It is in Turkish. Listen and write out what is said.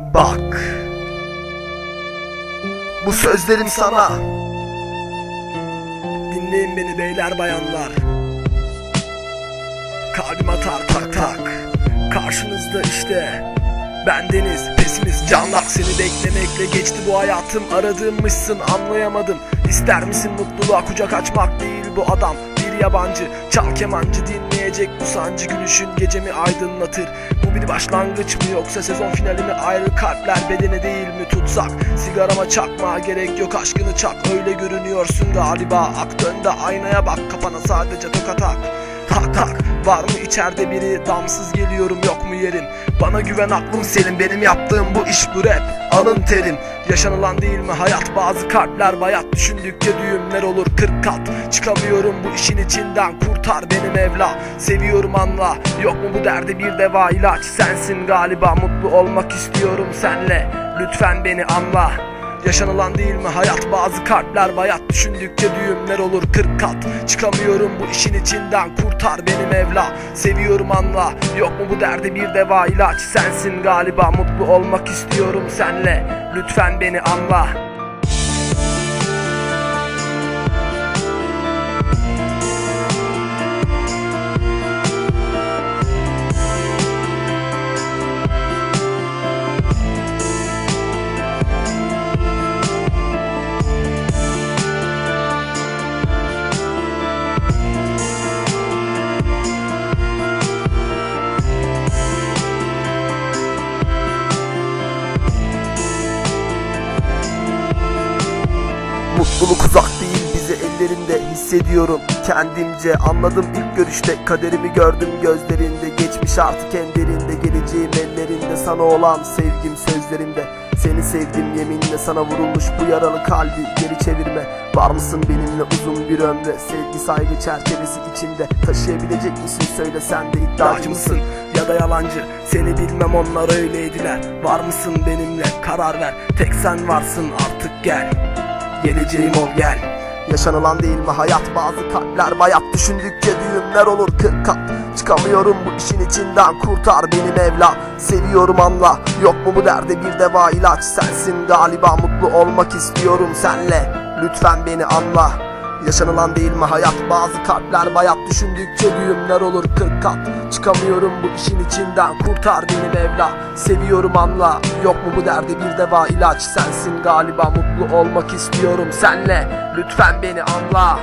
Bak. Bu sözlerim sana. Dinleyin beni beyler bayanlar. Kalbim atar tak tak. Karşınızda işte. Bendeniz pesimist canlak seni beklemekle geçti bu hayatım aradığımmışsın anlayamadım İster misin mutluluğa kucak açmak değil bu adam yabancı Çal kemancı dinleyecek bu sancı gülüşün gecemi aydınlatır. Bu bir başlangıç mı yoksa sezon finali mi? Ayrı kalpler bedene değil mi? Tutsak Sigarama çakma gerek yok aşkını çak. Öyle görünüyorsun galiba. Ak dön de aynaya bak. Kafana sadece tokat tak Tak tak. Var mı içeride biri? Damsız geliyorum yok mu yerin Bana güven aklım senin. Benim yaptığım bu iş bu rap. Alın terin yaşanılan değil mi hayat? Bazı kalpler bayat. Düşündükçe düğümler olur kırk kat. Çıkamıyorum bu işin içinden. Kurtar beni Mevla Seviyorum anla. Yok mu bu derde bir deva ilaç Sensin galiba. Mutlu olmak istiyorum senle. Lütfen beni anla Yaşanılan değil mi hayat? Bazı kalpler bayat. Düşündükçe düğümler olur kırk kat. Çıkamıyorum bu işin içinden. Kurtar beni Mevla. Seviyorum anla. Yok mu bu derde bir deva ilaç. Sensin galiba. Mutlu olmak istiyorum senle. Lütfen beni anla Mutluluk uzak değil bizi ellerinde hissediyorum. Kendimce anladım ilk görüşte Kaderimi gördüm gözlerinde. Geçmiş artık en derinde Geleceğim ellerinde. Sana olan sevgim sözlerimde. Seni sevdim yeminle sana vurulmuş bu yaralı kalbi geri çevirme. Var mısın benimle uzun bir ömre? Sevgi saygı çerçevesi içinde Taşıyabilecek misin? Söyle sen de iddiacı mısın? Ya da yalancı? Seni bilmem onlar öyleydiler. Var mısın benimle? Karar ver. Tek sen varsın artık gel Geleceğim ol gel. Yaşanılan değil mi hayat? Bazı kalpler bayat. Düşündükçe düğümler olur kırk kat. Çıkamıyorum bu işin içinden. Kurtar beni Mevla. Seviyorum anla. Yok mu bu derde bir deva? İlaç Sensin. Galiba mutlu olmak istiyorum senle. Lütfen beni anla Yaşanılan değil mi hayat? Bazı kalpler bayat. Düşündükçe düğümler olur kırk kat. Çıkamıyorum bu işin içinden. Kurtar beni Mevla. Seviyorum anla yok mu bu derde bir deva ilaç Sensin galiba. Mutlu olmak istiyorum senle. Lütfen beni anla